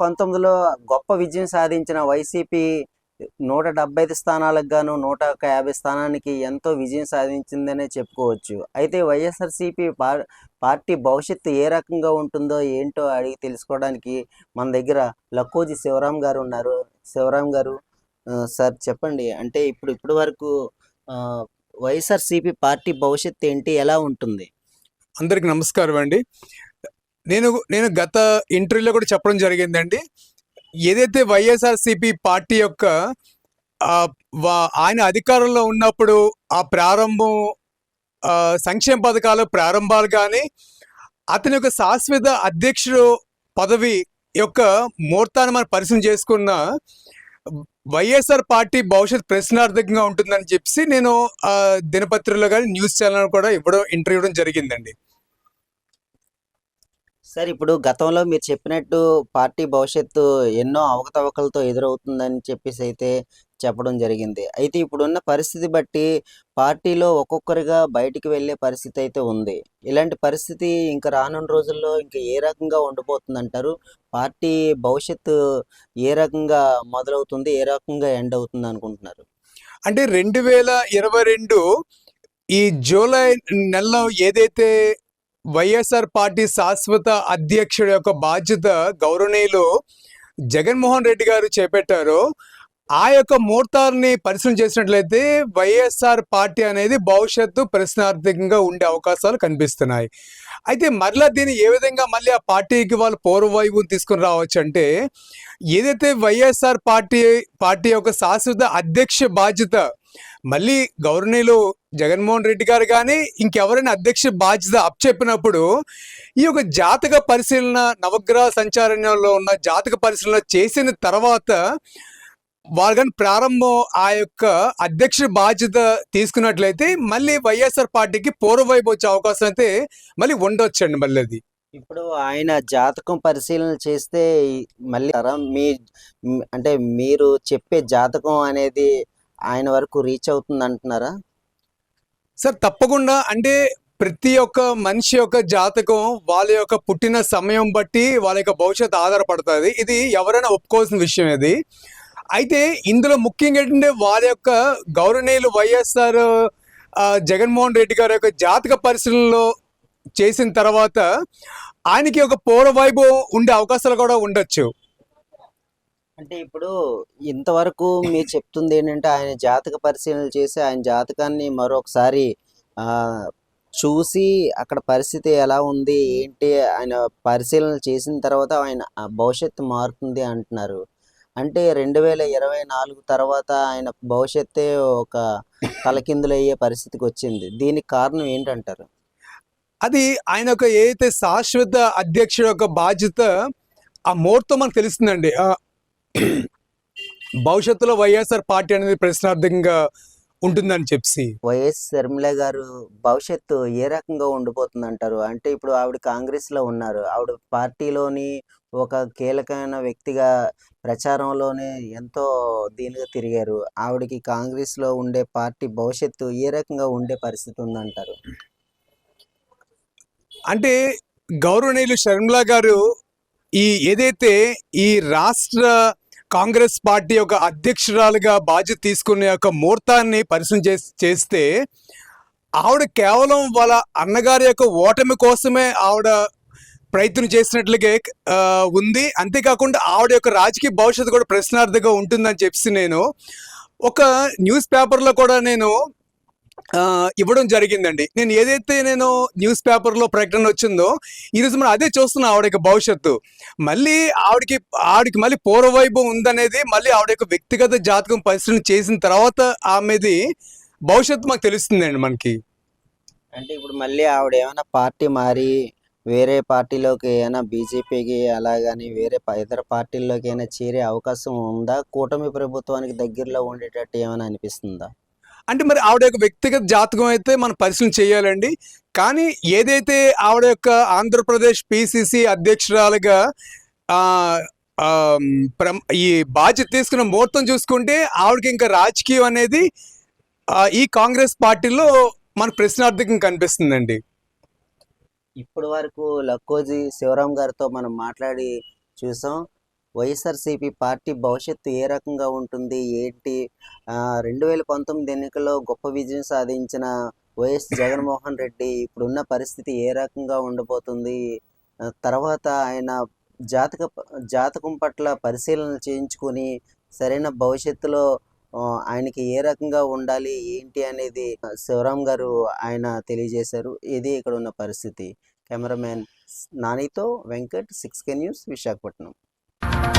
పంతొమ్మిదిలో గొప్ప విజయం సాధించిన వైసీపీ నూట డెబ్బై ఐదు స్థానాలకు గాను నూట ఒక యాభై స్థానానికి ఎంతో విజయం సాధించిందనే చెప్పుకోవచ్చు. అయితే వైఎస్ఆర్సీపీ పార్ పార్టీ భవిష్యత్తు ఏ రకంగా ఉంటుందో ఏంటో అడిగి తెలుసుకోవడానికి మన దగ్గర లక్కోజీ శివరాం గారు ఉన్నారు. శివరాం గారు సార్ చెప్పండి. అంటే ఇప్పుడు ఇప్పటి వరకు వైఎస్ఆర్సీపీ పార్టీ భవిష్యత్తు ఏంటి? ఎలా ఉంటుంది? అందరికి నమస్కారం అండి. నేను నేను గత ఇంటర్వ్యూలో కూడా చెప్పడం జరిగిందండి. ఏదైతే వైఎస్ఆర్సిపి పార్టీ యొక్క ఆయన అధికారంలో ఉన్నప్పుడు ఆ ప్రారంభం సంక్షేమ పథకాల ప్రారంభాలు కానీ అతని యొక్క శాశ్వత అధ్యక్షుడు పదవి యొక్క ముహూర్తాన్ని మనం పరిశీలన చేసుకున్న వైఎస్ఆర్ పార్టీ భవిష్యత్ ప్రశ్నార్థకంగా ఉంటుందని చెప్పి నేను దినపత్రికలో కానీ న్యూస్ ఛానల్ కూడా ఇవ్వడం ఇంటర్వ్యూ ఇవ్వడం జరిగిందండి. సార్ ఇప్పుడు గతంలో మీరు చెప్పినట్టు పార్టీ భవిష్యత్తు ఎన్నో అవకతవకలతో ఎదురవుతుందని చెప్పేసి అయితే చెప్పడం జరిగింది. అయితే ఇప్పుడున్న పరిస్థితి బట్టి పార్టీలో ఒక్కొక్కరిగా బయటికి వెళ్ళే పరిస్థితి అయితే ఉంది. ఇలాంటి పరిస్థితి ఇంకా రానున్న రోజుల్లో ఇంకా ఏ రకంగా ఉండిపోతుంది అంటారు పార్టీ భవిష్యత్తు ఏ రకంగా మొదలవుతుంది? ఏ రకంగా ఎండ్ అవుతుంది అనుకుంటున్నారు? అంటే రెండు వేల ఇరవై రెండు ఈ జూలై నెలలో ఏదైతే వైఎస్ఆర్ పార్టీ శాశ్వత అధ్యక్షుడి యొక్క బాధ్యత గౌరవనీయులు జగన్మోహన్ రెడ్డి గారు చేపట్టారు. ఆ యొక్క ముహూర్తాన్ని పరిశీలన చేసినట్లయితే వైఎస్ఆర్ పార్టీ అనేది భవిష్యత్తు ప్రశ్నార్థకంగా ఉండే అవకాశాలు కనిపిస్తున్నాయి. అయితే మరలా దీన్ని ఏ విధంగా మళ్ళీ ఆ పార్టీకి వాళ్ళు పూర్వవైభవం తీసుకుని రావచ్చు అంటే ఏదైతే వైఎస్ఆర్ పార్టీ పార్టీ యొక్క శాశ్వత అధ్యక్ష బాధ్యత మళ్ళీ గవర్నీలు జగన్మోహన్ రెడ్డి గారు కానీ ఇంకెవరైనా అధ్యక్ష బాధ్యత అప్పచెప్పినప్పుడు ఈ యొక్క జాతక పరిశీలన నవగ్రహ సంచారణలో ఉన్న జాతక పరిశీలన చేసిన తర్వాత వాళ్ళు కానీ ప్రారంభం ఆ యొక్క అధ్యక్ష బాధ్యత తీసుకున్నట్లయితే మళ్ళీ వైఎస్ఆర్ పార్టీకి పూర్వవైపు వచ్చే అవకాశం అయితే మళ్ళీ ఉండొచ్చండి మళ్ళీ అది. ఇప్పుడు ఆయన జాతకం పరిశీలన చేస్తే మళ్ళీ మీ అంటే మీరు చెప్పే జాతకం అనేది ఆయన వరకు రీచ్ అవుతుంది అంటున్నారా? సార్ తప్పకుండా. అంటే ప్రతి ఒక్క మనిషి యొక్క జాతకం వాళ్ళ యొక్క పుట్టిన సమయం బట్టి వాళ్ళ యొక్క భవిష్యత్తు ఆధారపడుతుంది. ఇది ఎవరైనా ఒప్పుకోవాల్సిన విషయం ఇది. అయితే ఇందులో ముఖ్యంగా ఏంటంటే వాళ్ళ యొక్క గౌరవనీయులు వైఎస్ఆర్ జగన్మోహన్ రెడ్డి గారి యొక్క జాతక పరిశీలనలో చేసిన తర్వాత ఆయనకి ఒక పూర్వవైభవం ఉండే అవకాశాలు కూడా ఉండొచ్చు. అంటే ఇప్పుడు ఇంతవరకు మీరు చెప్తుంది ఏంటంటే ఆయన జాతక పరిశీలన చేసి ఆయన జాతకాన్ని మరొకసారి చూసి అక్కడ పరిస్థితి ఎలా ఉంది ఏంటి ఆయన పరిశీలన చేసిన తర్వాత ఆయన భవిష్యత్తు మారుతుంది అంటున్నారు. అంటే రెండు వేల ఇరవై నాలుగు తర్వాత ఆయన భవిష్యత్తే ఒక తలకిందులయ్యే పరిస్థితికి వచ్చింది. దీనికి కారణం ఏంటంటారు? అది ఆయన ఒక ఏదైతే శాశ్వత అధ్యక్షుడు యొక్క బాధ్యత ఆ ముహూర్తం మనకు తెలుస్తుందండి భవిష్యత్తులో వైఎస్ఆర్ పార్టీ అనేది ప్రశ్నార్థకంగా ఉంటుందని చెప్పి వైఎస్ షర్మిల గారు భవిష్యత్తు ఏ రకంగా ఉండిపోతుంది అంటారు అంటే ఇప్పుడు ఆవిడ కాంగ్రెస్లో ఉన్నారు. ఆవిడ పార్టీలోని ఒక కీలకమైన వ్యక్తిగా ప్రచారంలోనే ఎంతో దీనిగా తిరిగారు. ఆవిడకి కాంగ్రెస్లో ఉండే పార్టీ భవిష్యత్తు ఏ రకంగా ఉండే పరిస్థితి ఉందంటారు? అంటే గౌరవనీయులు షర్మిల గారు ఈ ఏదైతే ఈ రాష్ట్ర కాంగ్రెస్ పార్టీ యొక్క అధ్యక్షురాలుగా బాధ్యత తీసుకునే యొక్క ముహూర్తాన్ని పరిశీలన చేస్- చేస్తే ఆవిడ కేవలం వాళ్ళ అన్నగారి యొక్క ఓటమి కోసమే ఆవిడ ప్రయత్నం చేసినట్లుగా ఉంది. అంతేకాకుండా ఆవిడ యొక్క రాజకీయ భవిష్యత్తు కూడా ప్రశ్నార్థంగా ఉంటుందని చెప్పి నేను ఒక న్యూస్ పేపర్లో కూడా నేను ఇవ్వడం జరిగిందండి. నేను ఏదైతే నేను న్యూస్ పేపర్లో ప్రకటన వచ్చిందో ఈరోజు మనం అదే చూస్తున్నాం ఆవిడ యొక్క భవిష్యత్తు. మళ్ళీ ఆవిడకి ఆవిడకి మళ్ళీ పూర్వవైభవం ఉందనేది మళ్ళీ ఆవిడ యొక్క వ్యక్తిగత జాతకం పరిశీలన చేసిన తర్వాత ఆమెది భవిష్యత్తు మాకు తెలుస్తుందండి మనకి. అంటే ఇప్పుడు మళ్ళీ ఆవిడ ఏమైనా పార్టీ మారి వేరే పార్టీలోకి ఏమైనా బీజేపీకి అలాగని వేరే ప- ఇతర పార్టీల్లోకి అయినా చేరే అవకాశం ఉందా? కూటమి ప్రభుత్వానికి దగ్గరలో ఉండేటట్టు ఏమైనా అనిపిస్తుందా? అంటే మరి ఆవిడ యొక్క వ్యక్తిగత జాతకం అయితే మనం పరిశీలన చేయాలండి. కానీ ఏదైతే ఆవిడ యొక్క ఆంధ్రప్రదేశ్ పిసిసి అధ్యక్షురాలుగా ప్రమ్- ఈ బాధ్యత తీసుకున్న ముహూర్తం చూసుకుంటే ఆవిడకి ఇంకా రాజకీయం అనేది ఈ కాంగ్రెస్ పార్టీలో మన ప్రశ్నార్థకం కనిపిస్తుందండి. ఇప్పటి వరకు లక్కోజీ శివరాం గారితో మనం మాట్లాడి చూసాం. వైఎస్ఆర్సీపీ పార్టీ భవిష్యత్తు ఏ రకంగా ఉంటుంది? ఏంటి? రెండు వేల పంతొమ్మిది ఎన్నికల్లో గొప్ప విజయం సాధించిన వైఎస్ జగన్మోహన్ రెడ్డి ఇప్పుడున్న పరిస్థితి ఏ రకంగా ఉండబోతుంది? తర్వాత ఆయన జాతక జాతకం పట్ల పరిశీలన చేయించుకొని సరైన భవిష్యత్తులో ఆయనకి ఏ రకంగా ఉండాలి? ఏంటి అనేది శివరాం గారు ఆయన తెలియజేశారు. ఇది ఇక్కడ ఉన్న పరిస్థితి. Cameraman నానితో Venkat six K news Visakhapatnam. Bye.